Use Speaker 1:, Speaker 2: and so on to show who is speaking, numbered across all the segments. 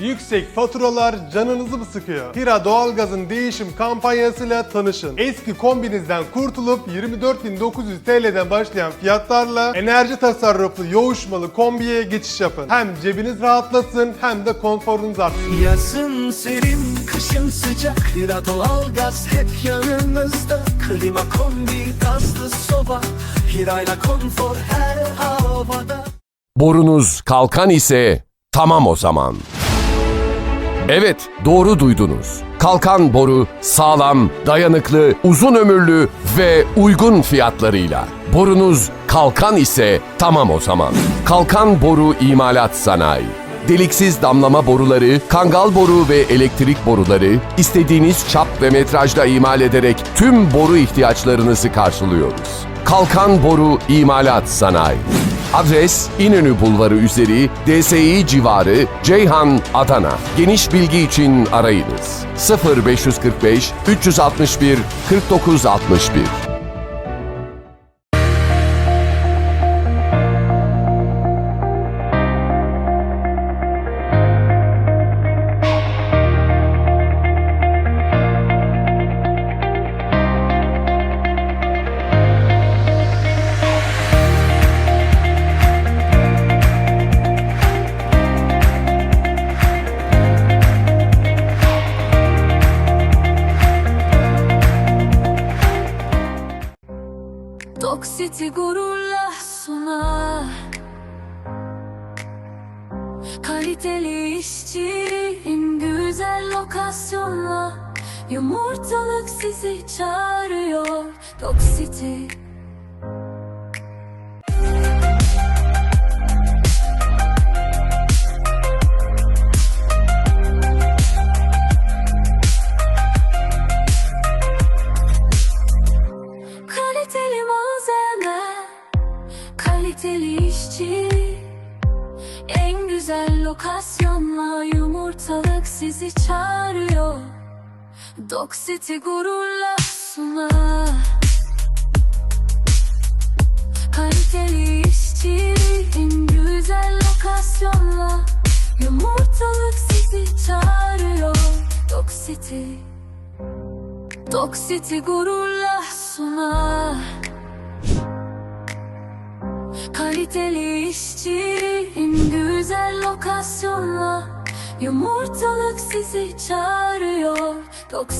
Speaker 1: Yüksek faturalar canınızı mı sıkıyor? Hira Doğalgaz'ın değişim kampanyasıyla tanışın. Eski kombinizden kurtulup 24.900 TL'den başlayan fiyatlarla enerji tasarruflu yoğuşmalı kombiye geçiş yapın. Hem cebiniz rahatlasın hem de konforunuz artsın.
Speaker 2: Yazın serin, kışın sıcak Hira doğalgaz hep yanınızda Klima, kombi, gazlı soba Hirayla konfor her havada
Speaker 3: Borunuz kalkan ise tamam o zaman. Evet, doğru duydunuz. Kalkan boru sağlam, dayanıklı, uzun ömürlü ve uygun fiyatlarıyla. Borunuz kalkan ise tamam o zaman. Kalkan boru imalat sanayi. Deliksiz damlama boruları, kangal boru ve elektrik boruları istediğiniz çap ve metrajda imal ederek tüm boru ihtiyaçlarınızı karşılıyoruz. Kalkan Boru İmalat Sanayi. Adres İnönü Bulvarı üzeri DSİ civarı Ceyhan, Adana. Geniş bilgi için arayınız. 0545 361 4961.
Speaker 4: Kaliteli işçi en güzel lokasyonla. Yumurtalık sizi çağırıyor Toksiti güzel lokasyonla yumurtalık sizi çağırıyor. Dog City gururla sunar Kaliteli işçi En güzel lokasyonla Yumurtalık sizi çağırıyor. Dog City. Gururla sunar Kaliteli işçi en güzel lokasyonla Yumurtalık sizi çağırıyor. Dog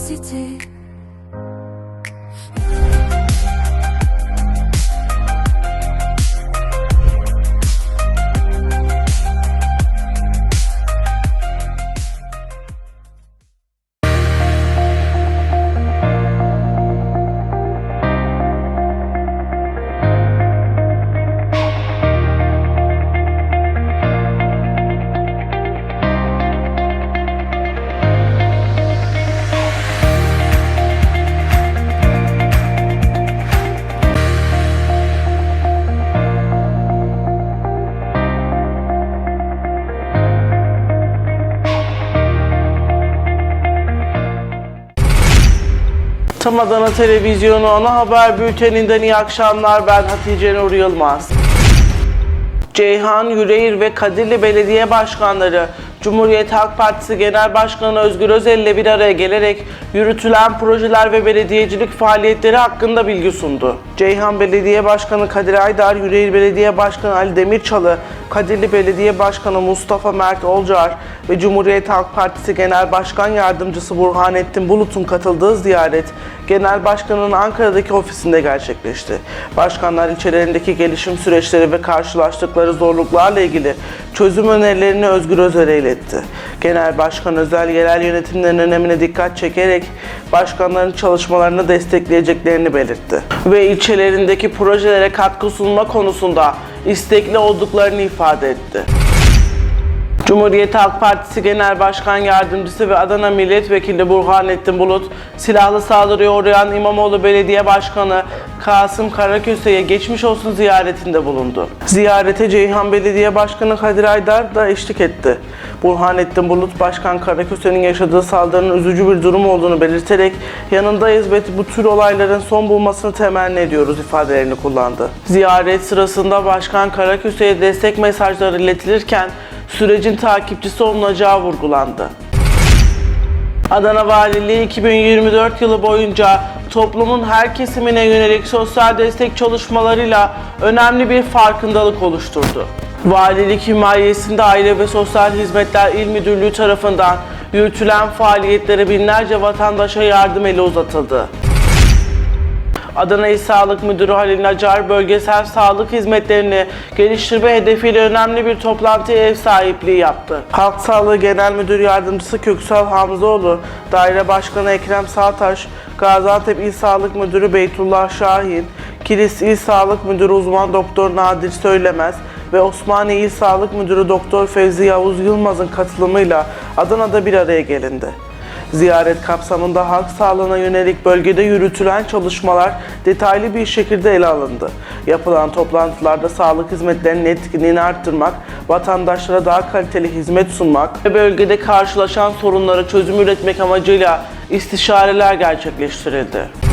Speaker 5: Tam Adana Televizyonu ana haber bülteninden iyi akşamlar. Ben Hatice Nur Yılmaz. Ceyhan Yüreğir ve Kadirli Belediye Başkanları Cumhuriyet Halk Partisi Genel Başkanı Özgür Özel ile bir araya gelerek yürütülen projeler ve belediyecilik faaliyetleri hakkında bilgi sundu. Ceyhan Belediye Başkanı Kadir Aydar, Yüreğir Belediye Başkanı Ali Demirçalı, Kadirli Belediye Başkanı Mustafa Mert Olcar ve Cumhuriyet Halk Partisi Genel Başkan Yardımcısı Burhanettin Bulut'un katıldığı ziyaret Genel Başkan'ın Ankara'daki ofisinde gerçekleşti. Başkanlar ilçelerindeki gelişim süreçleri ve karşılaştıkları zorluklarla ilgili çözüm önerilerini Özgür Özel'e iletti. Genel Başkan Özel yerel yönetimlerin önemine dikkat çekerek başkanların çalışmalarını destekleyeceklerini belirtti. Ve ilçelerindeki projelere katkı sunma konusunda istekli olduklarını ifade etti. Cumhuriyet Halk Partisi Genel Başkan Yardımcısı ve Adana Milletvekili Burhanettin Bulut, silahlı saldırıya uğrayan İmamoğlu Belediye Başkanı Kasım Karaköse'ye geçmiş olsun ziyaretinde bulundu. Ziyarete Ceyhan Belediye Başkanı Kadir Aydar da eşlik etti. Burhanettin Bulut, Başkan Karaköse'nin yaşadığı saldırının üzücü bir durum olduğunu belirterek yanındayız ve bu tür olayların son bulmasını temenni ediyoruz ifadelerini kullandı. Ziyaret sırasında Başkan Karaköse'ye destek mesajları iletilirken sürecin takipçisi olunacağı vurgulandı. Adana Valiliği 2024 yılı boyunca toplumun her kesimine yönelik sosyal destek çalışmalarıyla önemli bir farkındalık oluşturdu. Valilik himayesinde Aile ve Sosyal Hizmetler İl Müdürlüğü tarafından yürütülen faaliyetlere binlerce vatandaşa yardım eli uzatıldı. Adana İl Sağlık Müdürü Halil Nacar bölgesel sağlık hizmetlerini geliştirme hedefiyle önemli bir toplantıya ev sahipliği yaptı. Halk Sağlığı Genel Müdür Yardımcısı Köksal Hamzoğlu, Daire Başkanı Ekrem Sağtaş, Gaziantep İl Sağlık Müdürü Beytullah Şahin, Kilis İl Sağlık Müdürü Uzman Doktor Nadir Söylemez ve Osmaniye İl Sağlık Müdürü Doktor Fevzi Yavuz Yılmaz'ın katılımıyla Adana'da bir araya gelindi. Ziyaret kapsamında halk sağlığına yönelik bölgede yürütülen çalışmalar detaylı bir şekilde ele alındı. Yapılan toplantılarda sağlık hizmetlerinin etkinliğini arttırmak, vatandaşlara daha kaliteli hizmet sunmak ve bölgede karşılaşan sorunlara çözüm üretmek amacıyla istişareler gerçekleştirildi.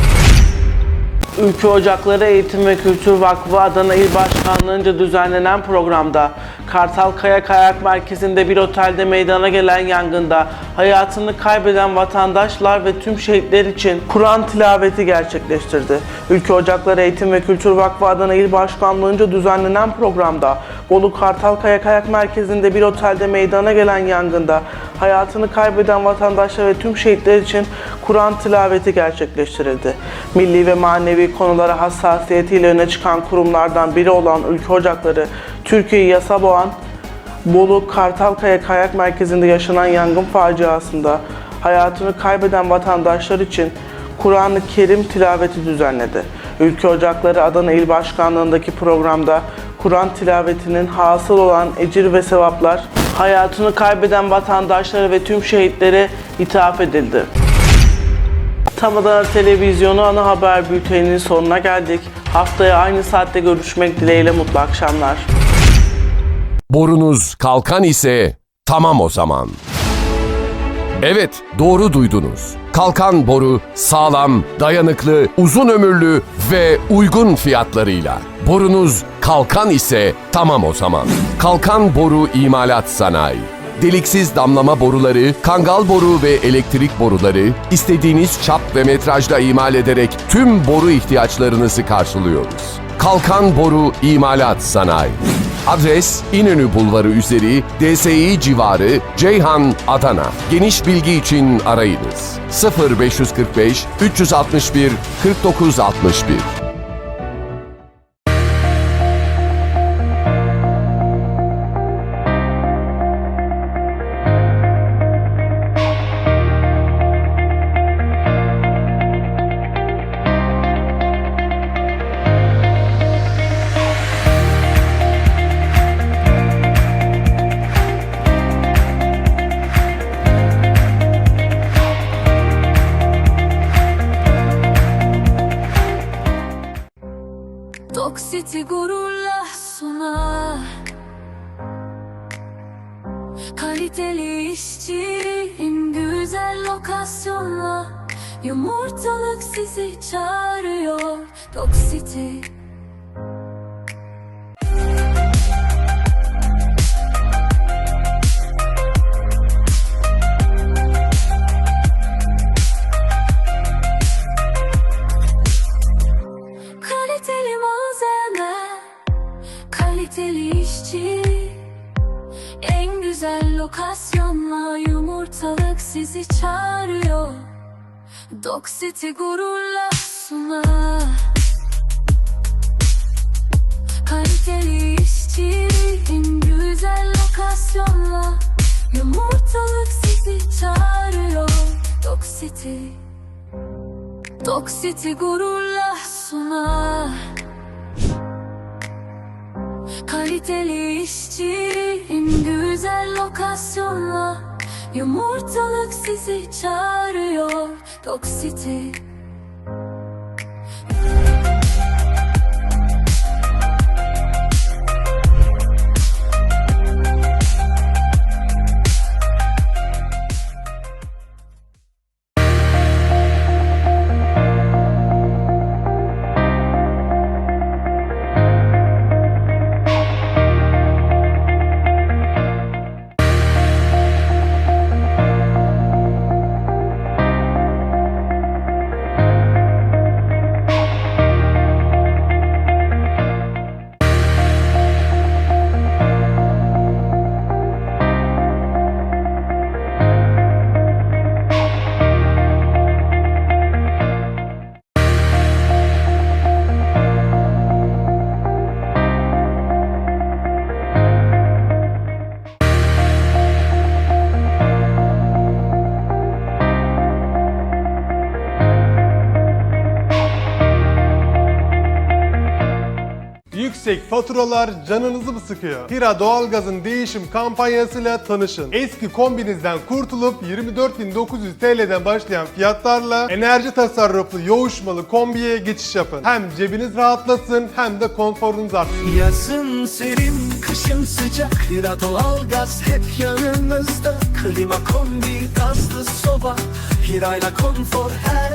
Speaker 5: Ülke Ocakları Eğitim ve Kültür Vakfı Adana İl Başkanlığı'nca düzenlenen programda Kartal Kaya Kayak Merkezi'nde bir otelde meydana gelen yangında hayatını kaybeden vatandaşlar ve tüm şehitler için Kur'an tilaveti gerçekleştirdi. Ülke Ocakları Eğitim ve Kültür Vakfı Adana İl Başkanlığı'nca düzenlenen programda Bolu Kartal Kaya Kayak Merkezi'nde bir otelde meydana gelen yangında hayatını kaybeden vatandaşlar ve tüm şehitler için Kur'an tilaveti gerçekleştirildi. Milli ve manevi konulara hassasiyetiyle öne çıkan kurumlardan biri olan Ülke Ocakları, Türkiye'yi yasa boğan Bolu Kartalkaya Kayak Merkezi'nde yaşanan yangın faciasında hayatını kaybeden vatandaşlar için Kur'an-ı Kerim tilaveti düzenledi. Ülke Ocakları Adana İl Başkanlığı'ndaki programda Kur'an tilavetinin hasıl olan ecir ve sevaplar hayatını kaybeden vatandaşlara ve tüm şehitlere ithaf edildi. Tam Adana Televizyonu ana haber bülteninin sonuna geldik. Haftaya aynı saatte görüşmek dileğiyle mutlu akşamlar.
Speaker 3: Borunuz kalkan ise tamam o zaman. Evet, doğru duydunuz. Kalkan boru sağlam, dayanıklı, uzun ömürlü ve uygun fiyatlarıyla. Borunuz kalkan ise tamam o zaman. Kalkan boru imalat sanayi. Deliksiz damlama boruları, kangal boru ve elektrik boruları istediğiniz çap ve metrajda imal ederek tüm boru ihtiyaçlarınızı karşılıyoruz. Kalkan Boru İmalat Sanayi. Adres İnönü Bulvarı üzeri DSİ civarı Ceyhan, Adana. Geniş bilgi için arayınız. 0545 361 4961.
Speaker 4: Toksiti gururla sunar. Kaliteli işçi en güzel lokasyonla Yumurtalık sizi çağırıyor. Toksiti sizi çağırıyor. Dog City gururla sunar Kaliteli işçi en güzel lokasyonla. Yumurtalık sizi çağırıyor. Dog City. Dog City gururla sunar Kaliteli işçi en güzel lokasyonla Yumurtalık sizi çağırıyor. Dog
Speaker 1: Yüksek faturalar canınızı mı sıkıyor? Hira Doğalgaz'ın değişim kampanyasıyla tanışın. Eski kombinizden kurtulup 24.900 TL'den başlayan fiyatlarla enerji tasarruflu yoğuşmalı kombiye geçiş yapın. Hem cebiniz rahatlasın hem de konforunuz artsın.
Speaker 2: Yazın serin, kışın sıcak Hira doğalgaz hep yanınızda Klima, kombi, gazlı soba Hirayla konfor her